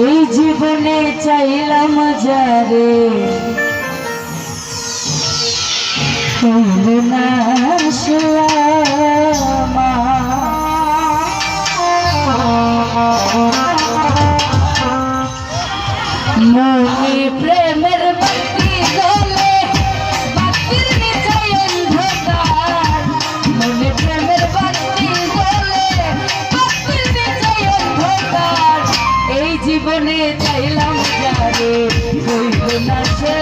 এই জীবনে চাইলাম যারে না Yeah.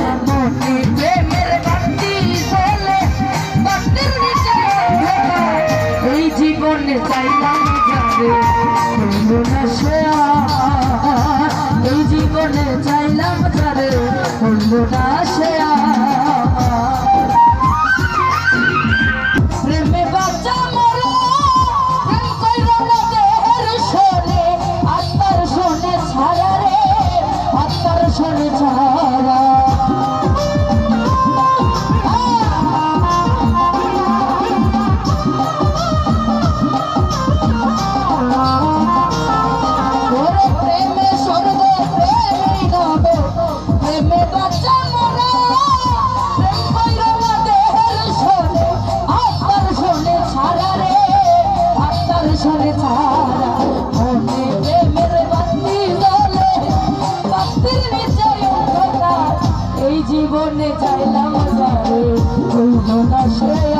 তারে করল না। জীবনে চাইলাম যারে হইল না সে